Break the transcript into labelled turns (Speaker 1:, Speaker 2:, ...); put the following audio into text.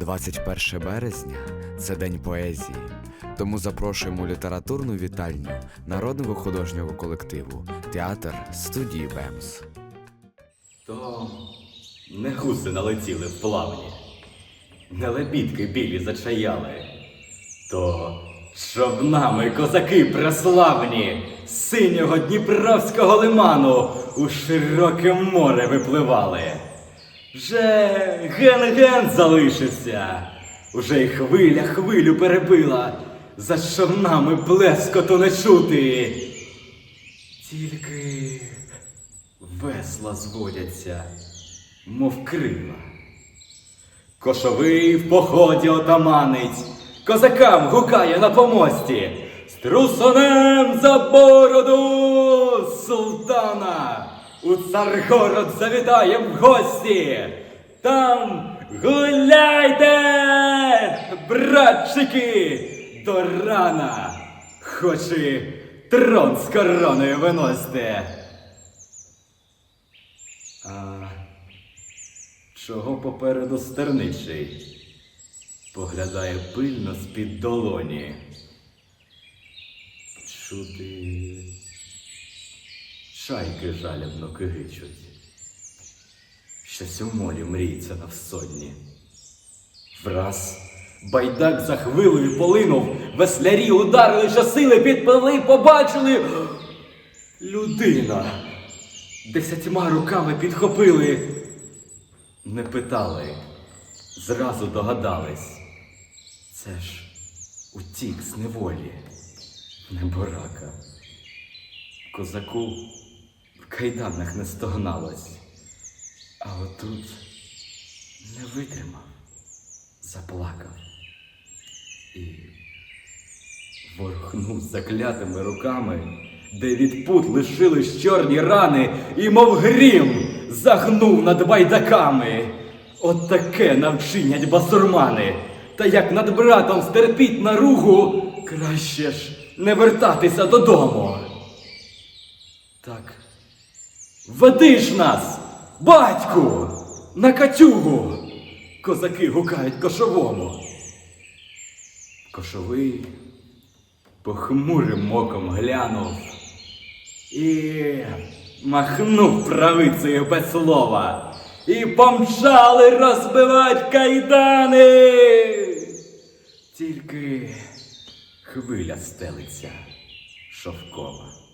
Speaker 1: 21 березня це день поезії. Тому запрошуємо літературну вітальню народного художнього колективу Театр студії Бемс.
Speaker 2: То не гуси налетіли в плавні, не лебідки білі зачаяли, то човнами козаки преславні синього Дніпровського лиману у широке море випливали. Вже ген-ген залишився, уже й хвиля хвилю перебила, за човнами блескоту не чути. Тільки весла зводяться, мов крила. Кошовий в поході отаманець, козакам гукає на помості. Струсонем за бороду султана у царгород завітає в гості. Там гуляйте, братчики, до рана, хоч і трон з короною виносите. А чого попереду стерничий? Поглядає пильно з-під долоні. Чути. Чайки жалібно кигичуть. Щось у морі мріється навсодні. Враз байдак за хвилею полинув, веслярі ударили щосили, підпили, побачили. Людина. Десятьма руками підхопили. Не питали, зразу догадались. Це ж утік з неволі, неборака. Козаку кайданах не стогналось, а отут не витримав, заплакав і ворухнув заклятими руками, де від пут лишились чорні рани, і, мов грім, загнув над байдаками. От таке навчинять басурмани. Та як над братом стерпіть наругу, краще ж не вертатися додому. Так, веди ж нас, батьку, на катюгу. Козаки гукають кошовому. Кошовий похмурим оком глянув і махнув правицею без слова. І помчали розбивать кайдани. Тільки хвиля стелиться шовкова.